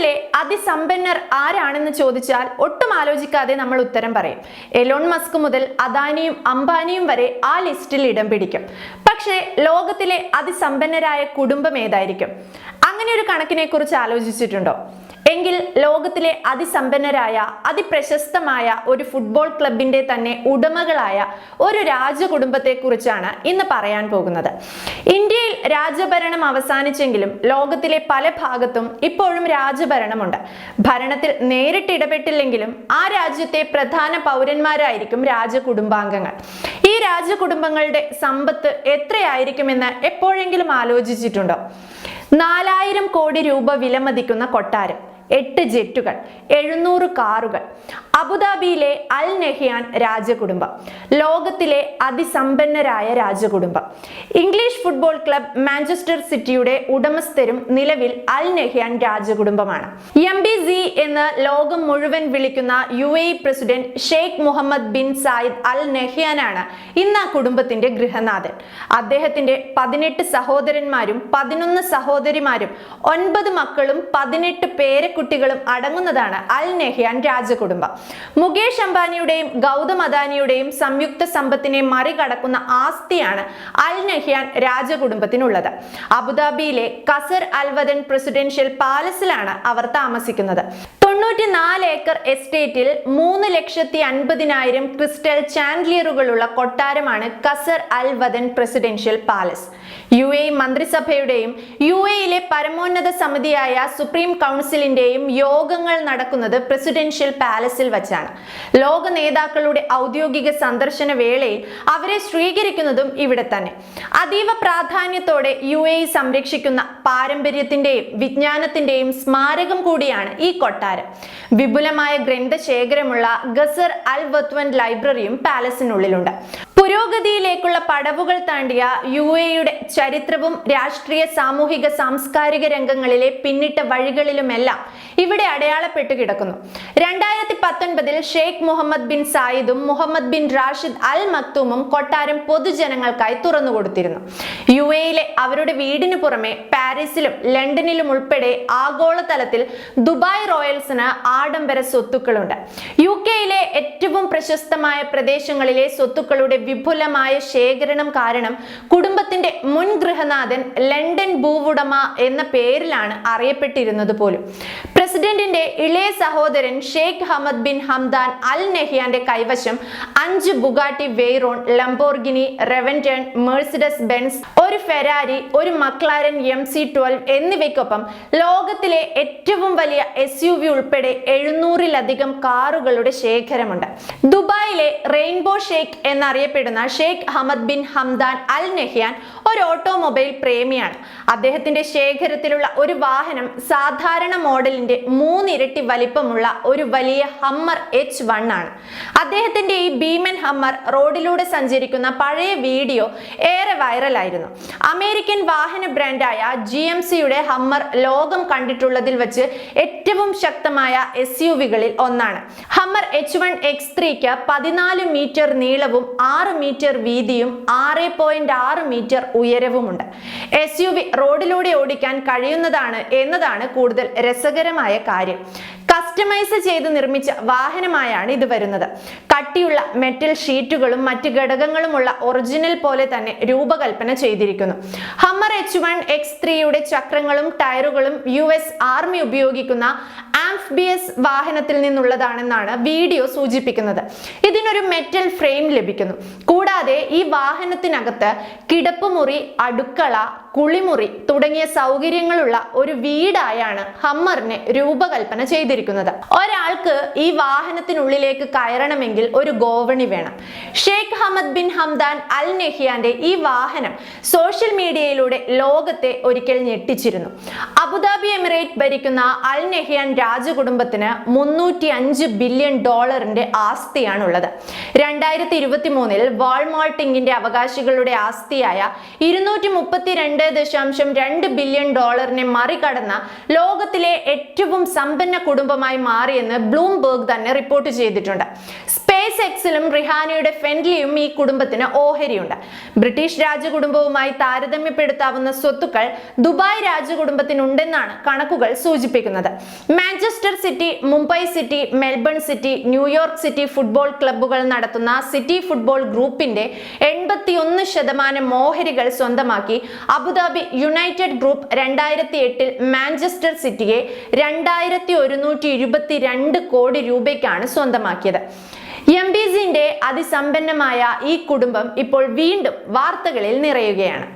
ലോകത്തിലെ അതിസമ്പന്നർ ആരാണെന്ന് ചോദിച്ചാൽ ഒട്ടും ആലോചിക്കാതെ നമ്മൾ ഉത്തരം പറയും. എലോൺ മസ്ക് മുതൽ അദാനിയും അംബാനിയും വരെ ആ ലിസ്റ്റിൽ ഇടം പിടിക്കും. പക്ഷേ ലോകത്തിലെ അതിസമ്പന്നരായ കുടുംബം ഏതായിരിക്കും? അങ്ങനെ ഒരു കണക്കിനെ കുറിച്ച് ആലോചിച്ചിട്ടുണ്ടോ? എങ്കിൽ ലോകത്തിലെ അതിസമ്പന്നരായ അതിപ്രശസ്തമായ ഒരു ഫുട്ബോൾ ക്ലബിന്റെ തന്നെ ഉടമകളായ ഒരു രാജകുടുംബത്തെക്കുറിച്ചാണ് ഇന്ന് പറയാൻ പോകുന്നത്. ഇന്ത്യയിൽ രാജഭരണം അവസാനിച്ചെങ്കിലും ലോകത്തിലെ പല ഭാഗത്തും ഇപ്പോഴും രാജഭരണമുണ്ട്. ഭരണത്തിൽ നേരിട്ട് ഇടപെട്ടില്ലെങ്കിലും ആ രാജ്യത്തെ പ്രധാന പൗരന്മാരായിരിക്കും രാജകുടുംബാംഗങ്ങൾ. ഈ രാജകുടുംബങ്ങളുടെ സമ്പത്ത് എത്രയായിരിക്കുമെന്ന് എപ്പോഴെങ്കിലും ആലോചിച്ചിട്ടുണ്ടോ? നാലായിരം കോടി രൂപ വിലമതിക്കുന്ന കൊട്ടാരം. എട്ട് ജെറ്റുകൾ എഴുന്നൂറ് കാറുകൾ. അബുദാബിയിലെ അൽ നെഹിയാൻ രാജകുടുംബം ലോകത്തിലെ അതിസമ്പന്നരായ രാജകുടുംബം. ഇംഗ്ലീഷ് ഫുട്ബോൾ ക്ലബ് മാഞ്ചസ്റ്റർ സിറ്റിയുടെ ഉടമസ്ഥരും നിലവിൽ അൽ നെഹിയാൻ രാജകുടുംബമാണ്. എം ബി സി എന്ന് ലോകം മുഴുവൻ വിളിക്കുന്ന U A president Sheikh Mohamed bin Zayed Al നെഹ്യാനാണ് ഇന്ന് ആ കുടുംബത്തിന്റെ ഗൃഹനാഥൻ. അദ്ദേഹത്തിന്റെ പതിനെട്ട് സഹോദരന്മാരും പതിനൊന്ന് സഹോദരിമാരും ഒൻപത് മക്കളും പതിനെട്ട് പേരക്കുട്ടികളും അടങ്ങുന്നതാണ് അൽ നെഹ്യാൻ രാജകുടുംബം. മുകേഷ് അംബാനിയുടെയും ഗൗതം അദാനിയുടെയും സംയുക്ത സമ്പത്തിനെ മറികടക്കുന്ന ആസ്തിയാണ് അൽ നെഹ്യാൻ രാജകുടുംബത്തിനുള്ളത്. അബുദാബിയിലെ കസർ അൽവദൻ പ്രസിഡൻഷ്യൽ പാലസിലാണ് അവർ താമസിക്കുന്നത്. തൊണ്ണൂറ്റി നാല് ഏക്കർ എസ്റ്റേറ്റിൽ മൂന്ന് ലക്ഷത്തി അൻപതിനായിരം ക്രിസ്റ്റൽ ചാൻഡ്ലിയറുകളുള്ള കൊട്ടാരമാണ് Qasr Al Watan presidential palace. U A മന്ത്രിസഭയുടെയും U എയിലെ പരമോന്നത സമിതിയായ സുപ്രീം കൗൺസിലിന്റെയും യോഗങ്ങൾ നടക്കുന്നത് പ്രസിഡൻഷ്യൽ പാലസിൽ വച്ചാണ്. ലോക നേതാക്കളുടെ ഔദ്യോഗിക സന്ദർശന വേളയിൽ അവരെ സ്വീകരിക്കുന്നതും ഇവിടെ തന്നെ. അതീവ പ്രാധാന്യത്തോടെ യു എ സംരക്ഷിക്കുന്ന പാരമ്പര്യത്തിന്റെയും വിജ്ഞാനത്തിന്റെയും സ്മാരകം കൂടിയാണ് ഈ കൊട്ടാരം. വിപുലമായ ഗ്രന്ഥശേഖരമുള്ള ഗസർ അൽ വത്വൻ ലൈബ്രറിയും പാലസിനുള്ളിലുണ്ട്. പുരോഗതിയിലേക്കുള്ള പടവുകൾ താണ്ടിയ യു എയുടെ ചരിത്രവും രാഷ്ട്രീയ സാമൂഹിക സാംസ്കാരിക രംഗങ്ങളിലെ പിന്നിട്ട വഴികളിലുമെല്ലാം ഇവിടെ അടയാളപ്പെട്ടു കിടക്കുന്നു. രണ്ടായിരത്തി പത്തൊൻപതിൽ ഷെയ്ഖ് മുഹമ്മദ് ബിൻ സായിദും മുഹമ്മദ് ബിൻ റാഷിദ് അൽ മക്തൂമും കൊട്ടാരം പൊതുജനങ്ങൾക്കായി തുറന്നുകൊടുത്തിരുന്നു യു എയിലെ അവരുടെ വീടിനു പുറമെ പാരീസിലും ലണ്ടനിലും ഉൾപ്പെടെ ആഗോളതലത്തിൽ ദുബായ് റോയൽസിന് ആഡംബര സ്വത്തുക്കളുണ്ട്. യു കെയിലെ ഏറ്റവും പ്രശസ്തമായ പ്രദേശങ്ങളിലെ സ്വത്തുക്കളുടെ വിപുലമായ ശേഖരണം കാരണം കുടുംബത്തിന്റെ മുൻ ഗൃഹനാഥൻ ലണ്ടൻ ഭൂവുടമ എന്ന പേരിലാണ് അറിയപ്പെട്ടിരുന്നത് പോലും. പ്രസിഡന്റിന്റെ ഇളയ സഹോദരൻ Sheikh Hamad bin Hamdan Al നെഹിയാന്റെ കൈവശം അഞ്ച് Bugatti Veyron Lamborghini Reventon Mercedes Benz ഒരു ഫെരാരി ഒരു മക്ലാരൻ എം സി ട്വൽവ് എന്നിവയ്ക്കൊപ്പം ലോകത്തിലെ ഏറ്റവും വലിയ എസ് യു വി ഉൾപ്പെടെ എഴുന്നൂറിലധികം കാറുകളുടെ ശേഖരമുണ്ട്. ദുബായിലെ റെയിൻബോ ഷെയ്ഖ് എന്നറിയപ്പെടുന്ന Sheikh Hamad bin Hamdan Al Nahyan ഒരു ഓട്ടോമൊബൈൽ പ്രേമിയാണ്. അദ്ദേഹത്തിന്റെ ശേഖരത്തിലുള്ള ഒരു വാഹനം സാധാരണ മോഡലിന്റെ മൂന്നിരട്ടി വലിപ്പമുള്ള ഒരു വലിയ ഹമ്മർ എച്ച് വൺ ആണ്. അദ്ദേഹത്തിന്റെ ഈ ഭീമൻ ഹമ്മർ റോഡിലൂടെ സഞ്ചരിക്കുന്ന പഴയ വീഡിയോ ഏറെ വൈറലായിരുന്നു. അമേരിക്കൻ വാഹന ബ്രാൻഡായ ജി എം സിയുടെ ഹമ്മർ ലോകം കണ്ടിട്ടുള്ളതിൽ വെച്ച് ഏറ്റവും ശക്തമായ എസ് യു വികളിൽ ഒന്നാണ്. ഹമ്മർ എച്ച് വൺ എക്സ് ത്രീക്ക് പതിനാല് മീറ്റർ നീളവും ആറ് മീറ്റർ വീതിയും ആറ് പോയിന്റ് ആറ് മീറ്റർ ഉയരവുമുണ്ട്. എസ് യു വി റോഡിലൂടെ ഓടിക്കാൻ കഴിയുന്നതാണ് എന്നതാണ് കൂടുതൽ രസകരമായ കാര്യം. കസ്റ്റമൈസ് ചെയ്ത് നിർമ്മിച്ച വാഹനമായാണ് ഇത് വരുന്നത്. കട്ടിയുള്ള മെറ്റൽ ഷീറ്റുകളും മറ്റ് ഘടകങ്ങളുമുള്ള ഒറിജിനൽ പോലെ തന്നെ രൂപകൽപ്പന ചെയ്തിരിക്കുന്നു. ഹമ്മർ എച്ച് വൺ എക്സ് ത്രീയുടെ ചക്രങ്ങളും ടയറുകളും യു എസ് ആർമി ഉപയോഗിക്കുന്ന ആംഫ്ബിയസ് വാഹനത്തിൽ നിന്നുള്ളതാണെന്നാണ് വീഡിയോ സൂചിപ്പിക്കുന്നത്. ഇതിനൊരു മെറ്റൽ ഫ്രെയിം ലഭിക്കുന്നു. കൂടാതെ ഈ വാഹനത്തിനകത്ത് കിടപ്പുമുറി അടുക്കള കുളിമുറി തുടങ്ങിയ സൗകര്യങ്ങളുള്ള ഒരു വീടായാണ് ഹമ്മറിനെ രൂപകൽപ്പന ചെയ്തിരിക്കുന്നത്. Olha. ഒരാൾക്ക് ഈ വാഹനത്തിനുള്ളിലേക്ക് കയറണമെങ്കിൽ ഒരു ഗോവണി വേണം. Sheikh Hamad bin Hamdan Al നെഹിയാന്റെ ഈ വാഹനം സോഷ്യൽ മീഡിയയിലൂടെ ലോകത്തെ ഒരിക്കൽ ഞെട്ടിച്ചിരുന്നു. അബുദാബി എമിറേറ്റ് ഭരിക്കുന്ന അൽ നെഹിയാൻ രാജകുടുംബത്തിന് മുന്നൂറ്റി അഞ്ച് ബില്യൺ ഡോളറിന്റെ ആസ്തിയാണുള്ളത്. രണ്ടായിരത്തി ഇരുപത്തി മൂന്നിൽ വാൾമാർട്ടിങ്ങിന്റെ അവകാശികളുടെ ആസ്തിയായ ഇരുന്നൂറ്റി മുപ്പത്തിരണ്ട് ദശാംശം രണ്ട് ബില്യൺ ഡോളറിനെ മറികടന്ന ലോകത്തിലെ ഏറ്റവും സമ്പന്ന കുടുംബമായി മാറിയെന്ന് ബ്ലൂംബർഗ് തന്നെ റിപ്പോർട്ട് ചെയ്തിട്ടുണ്ട്. സ്പേസ് എക്സിലും റിഹാനയുടെ ഫെൻലിയും ഈ കുടുംബത്തിന് ഓഹരിയുണ്ട്. ബ്രിട്ടീഷ് രാജകുടുംബവുമായി താരതമ്യപ്പെടുത്താവുന്ന സ്വത്തുക്കൾ ദുബായ് രാജകുടുംബത്തിനുണ്ടെന്നാണ് കണക്കുകൾ സൂചിപ്പിക്കുന്നത്. Manchester City Mumbai City Melbourne City New York City football ക്ലബ്ബുകൾ നടത്തുന്ന സിറ്റി ഫുട്ബോൾ ഗ്രൂപ്പിന്റെ എൺപത്തിയൊന്ന് ശതമാനം ഓഹരികൾ സ്വന്തമാക്കി അബുദാബി യുണൈറ്റഡ് ഗ്രൂപ്പ് രണ്ടായിരത്തി എട്ടിൽ മാഞ്ചസ്റ്റർ സിറ്റിയെ രണ്ടായിരത്തി ഒരുന്നൂറ്റി ഇരുപത്തിരണ്ട് കോടി രൂപയ്ക്കാണ് സ്വന്തമാക്കിയത്. എം ബി സിന്റെ അതിസമ്പന്നമായ ഈ കുടുംബം ഇപ്പോൾ വീണ്ടും വാർത്തകളിൽ നിറയുകയാണ്.